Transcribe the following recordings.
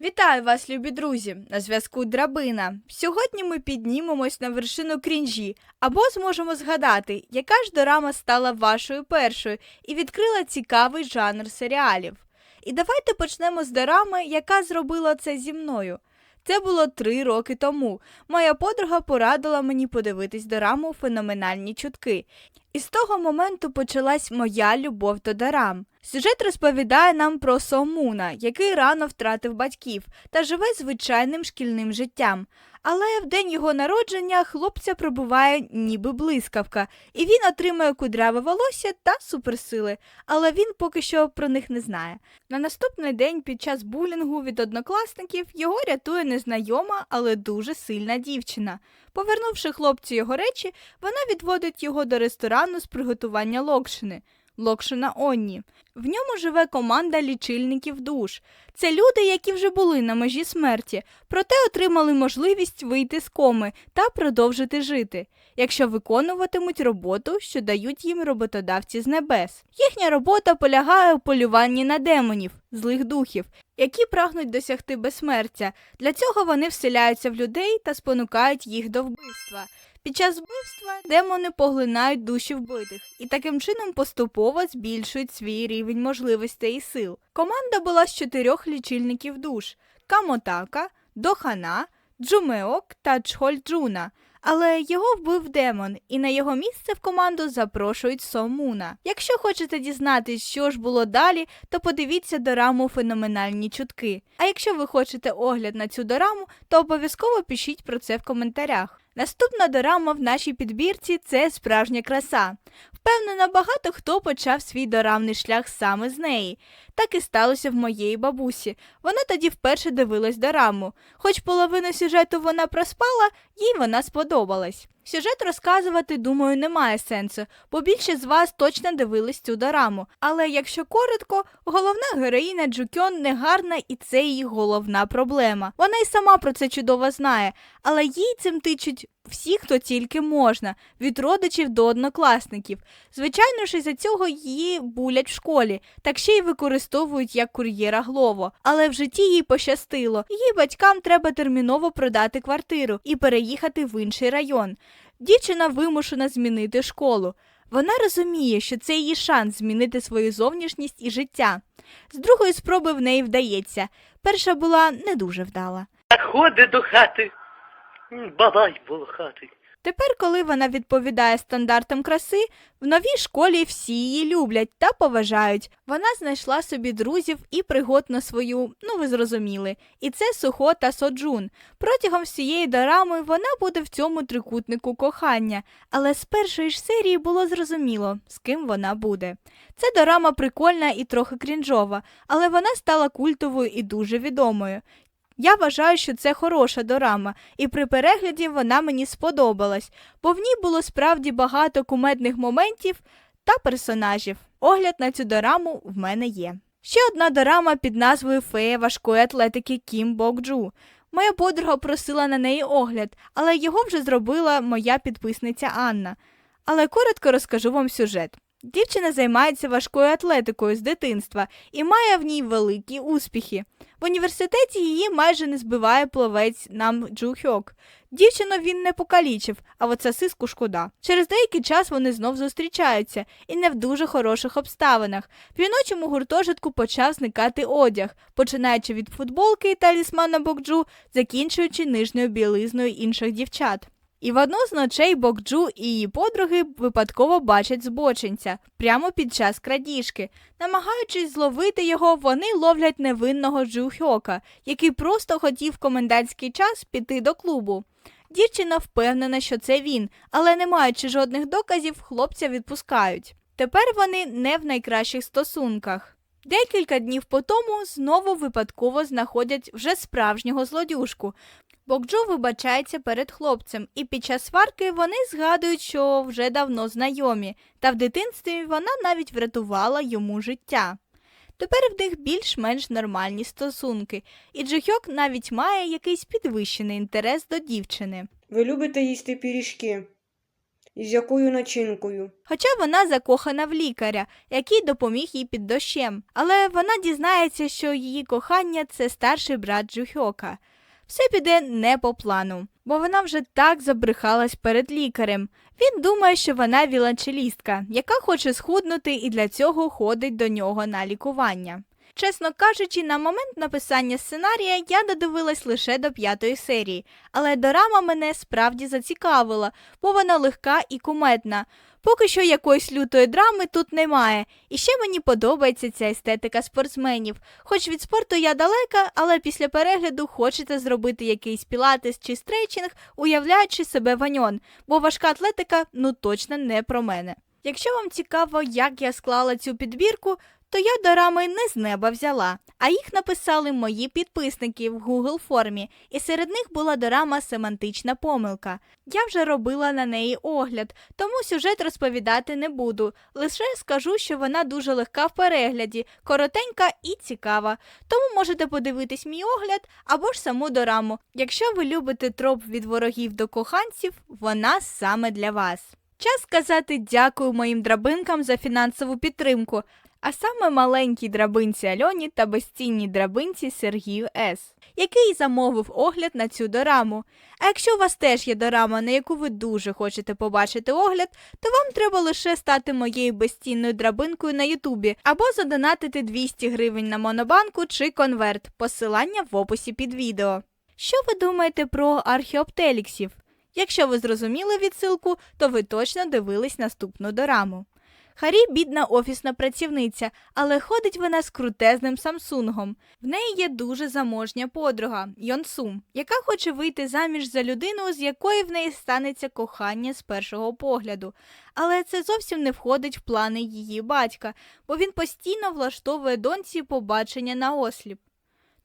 Вітаю вас, любі друзі! На зв'язку Драбина. Сьогодні ми піднімемось на вершину крінжі або зможемо згадати, яка ж дорама стала вашою першою і відкрила цікавий жанр серіалів. І давайте почнемо з дорами, яка зробила це зі мною. Це було три роки тому. Моя подруга порадила мені подивитись дораму Феноменальні чутки. І з того моменту почалась моя любов до дарам. Сюжет розповідає нам про Сомуна, який рано втратив батьків та живе звичайним шкільним життям. Але в день його народження хлопця пробуває ніби блискавка, і він отримує кудряве волосся та суперсили, але він поки що про них не знає. На наступний день під час булінгу від однокласників його рятує незнайома, але дуже сильна дівчина. Повернувши хлопцю його речі, вона відводить його до ресторану з приготування локшини. Локшина Онні. В ньому живе команда лічильників душ. Це люди, які вже були на межі смерті, проте отримали можливість вийти з коми та продовжити жити, якщо виконуватимуть роботу, що дають їм роботодавці з небес. Їхня робота полягає у полюванні на демонів, злих духів, які прагнуть досягти безсмертя. Для цього вони вселяються в людей та спонукають їх до вбивства. Під час вбивства демони поглинають душі вбитих і таким чином поступово збільшують свій рівень можливостей і сил. Команда була з чотирьох лічильників душ: Камотака, Дохана, Джумеок та Чхольджуна. Але його вбив демон, і на його місце в команду запрошують Сомуна. Якщо хочете дізнатись, що ж було далі, то подивіться дораму феноменальні чутки. А якщо ви хочете огляд на цю дораму, то обов'язково пишіть про це в коментарях. Наступна дорама в нашій підбірці це справжня краса. Впевнена, багато хто почав свій дорамний шлях саме з неї. Так і сталося в моєї бабусі. Вона тоді вперше дивилась дораму. Хоч половину сюжету вона проспала, їй вона сподобалась. Сюжет розказувати, думаю, немає сенсу, бо більше з вас точно дивились цю дораму. Але якщо коротко, головна героїня Джукьон негарна і це її головна проблема. Вона й сама про це чудово знає, але їй цим тичуть всі, хто тільки можна, від родичів до однокласників. Звичайно ж, із-за цього її булять в школі, так ще й використовують як кур'єра Глово. Але в житті їй пощастило. Її батькам треба терміново продати квартиру і переїхати в інший район. Дівчина вимушена змінити школу. Вона розуміє, що це її шанс змінити свою зовнішність і життя. З другої спроби в неї вдається. Перша була не дуже вдала. Заходи до хати. Бабай волохатий. Тепер, коли вона відповідає стандартам краси, в новій школі всі її люблять та поважають. Вона знайшла собі друзів і пригод на свою, ну ви зрозуміли, і це Сухо та Соджун. Протягом всієї дорами вона буде в цьому трикутнику кохання, але з першої ж серії було зрозуміло, з ким вона буде. Це дорама прикольна і трохи крінжова, але вона стала культовою і дуже відомою. Я вважаю, що це хороша дорама, і при перегляді вона мені сподобалась, бо в ній було справді багато кумедних моментів та персонажів. Огляд на цю дораму в мене є. Ще одна дорама під назвою Фея важкої атлетики Кім Бокджу. Моя подруга просила на неї огляд, але його вже зробила моя підписниця Анна. Але коротко розкажу вам сюжет. Дівчина займається важкою атлетикою з дитинства і має в ній великі успіхи. В університеті її майже не збиває пловець нам Джу Хьок. Дівчину він не покалічив, а от сосиску шкода. Через деякий час вони знов зустрічаються і не в дуже хороших обставинах. В жіночому гуртожитку почав зникати одяг, починаючи від футболки і талісмана Бокджу, закінчуючи нижньою білизною інших дівчат. І в одну з ночей Бокджу і її подруги випадково бачать збочинця прямо під час крадіжки. Намагаючись зловити його, вони ловлять невинного Джу Хьока, який просто хотів комендантський час піти до клубу. Дівчина впевнена, що це він, але не маючи жодних доказів, хлопця відпускають. Тепер вони не в найкращих стосунках. Декілька днів по тому знову випадково знаходять вже справжнього злодюжку. Бокджо вибачається перед хлопцем, і під час сварки вони згадують, що вже давно знайомі, та в дитинстві вона навіть врятувала йому життя. Тепер в них більш-менш нормальні стосунки, і Джихьок навіть має якийсь підвищений інтерес до дівчини. Ви любите їсти пиріжки? Із якою начинкою? Хоча вона закохана в лікаря, який допоміг їй під дощем. Але вона дізнається, що її кохання це старший брат Джухьока. Все піде не по плану, бо вона вже так забрехалась перед лікарем. Він думає, що вона віланчелістка, яка хоче схуднути і для цього ходить до нього на лікування. Чесно кажучи, на момент написання сценарія я додивилась лише до п'ятої серії, але дорама мене справді зацікавила, бо вона легка і кумедна. Поки що якоїсь лютої драми тут немає, і ще мені подобається ця естетика спортсменів. Хоч від спорту я далека, але після перегляду хочеться зробити якийсь пілатес чи стрейчинг, уявляючи себе ваньон, бо важка атлетика ну точно не про мене. Якщо вам цікаво, як я склала цю підбірку, то я дорами не з неба взяла, а їх написали мої підписники в Google формі, і серед них була дорама Семантична помилка. Я вже робила на неї огляд, тому сюжет розповідати не буду. Лише скажу, що вона дуже легка в перегляді, коротенька і цікава. Тому можете подивитись мій огляд або ж саму дораму. Якщо ви любите троп від ворогів до коханців, вона саме для вас. Час сказати дякую моїм драбинкам за фінансову підтримку, а саме маленькій драбинці Альоні та безцінній драбинці Сергію С, який замовив огляд на цю дораму. А якщо у вас теж є дорама, на яку ви дуже хочете побачити огляд, то вам треба лише стати моєю безцінною драбинкою на Ютубі або задонатити 200 гривень на монобанку чи конверт. Посилання в описі під відео. Що ви думаєте про археоптеліксів? Якщо ви зрозуміли відсилку, то ви точно дивились наступну дораму. Харі бідна офісна працівниця, але ходить вона з крутезним Самсунгом. В неї є дуже заможня подруга Йонсум, яка хоче вийти заміж за людину, з якої в неї станеться кохання з першого погляду. Але це зовсім не входить в плани її батька, бо він постійно влаштовує доньці побачення на осліп.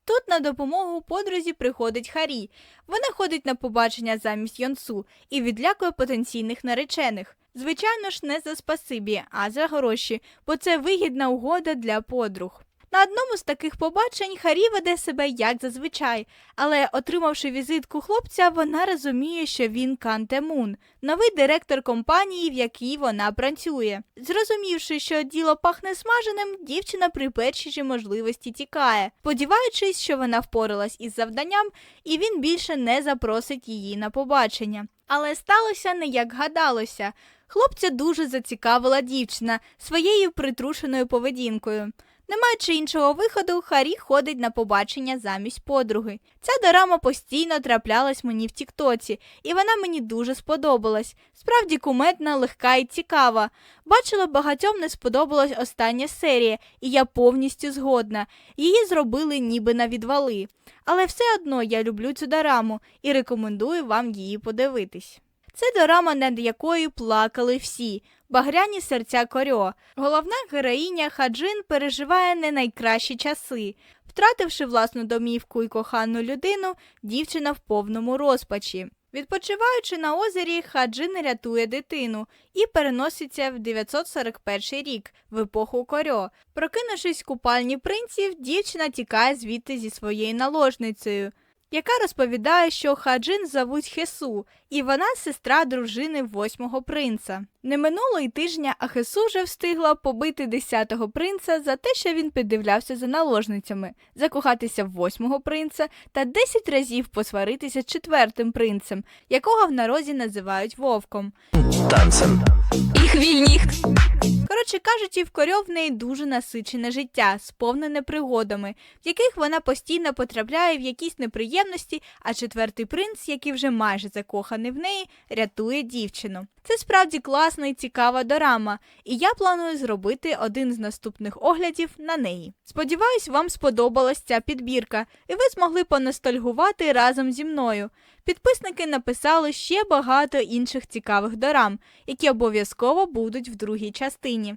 Тут на допомогу подрузі приходить Харі. Вона ходить на побачення замість Йонсу і відлякує потенційних наречених. Звичайно ж, не за спасибі, а за гроші, бо це вигідна угода для подруг. На одному з таких побачень Харі веде себе як зазвичай, але, отримавши візитку хлопця, вона розуміє, що він Кантемун, новий директор компанії, в якій вона працює. Зрозумівши, що діло пахне смаженим, дівчина при першій же можливості тікає, сподіваючись, що вона впоралась із завданням, і він більше не запросить її на побачення. Але сталося не як гадалося. Хлопця дуже зацікавила дівчина своєю притрушеною поведінкою. Не маючи іншого виходу, Харі ходить на побачення замість подруги. Ця дорама постійно траплялась мені в Тіктоці, і вона мені дуже сподобалась. Справді кумедна, легка і цікава. Бачила, багатьом не сподобалась остання серія, і я повністю згодна. Її зробили ніби на відвали. Але все одно я люблю цю дораму і рекомендую вам її подивитись. Це дорама, над якою плакали всі. Багряні серця Корьо. Головна героїня Хаджин переживає не найкращі часи. Втративши власну домівку і кохану людину, дівчина в повному розпачі. Відпочиваючи на озері, Хаджин рятує дитину і переноситься в 941 рік, в епоху Корьо. Прокинувшись в купальні принців, дівчина тікає звідти зі своєю наложницею, яка розповідає, що Хаджин зовуть Хесу, і вона сестра дружини восьмого принца. Не минуло й тижня, а Хесу вже встигла побити десятого принца за те, що він піддивлявся за наложницями, закохатися в восьмого принца та десять разів посваритися з четвертим принцем, якого в народі називають вовком. танцем. Will nicht. Коротше кажучи, в Корьо в неї дуже насичене життя, сповнене пригодами, в яких вона постійно потрапляє в якісь неприємності, а четвертий принц, який вже майже закоханий в неї, рятує дівчину. Це справді класна і цікава дорама, і я планую зробити один з наступних оглядів на неї. Сподіваюсь, вам сподобалась ця підбірка, і ви змогли поностальгувати разом зі мною. Підписники написали ще багато інших цікавих дорам, які обов'язково будуть в другій частині.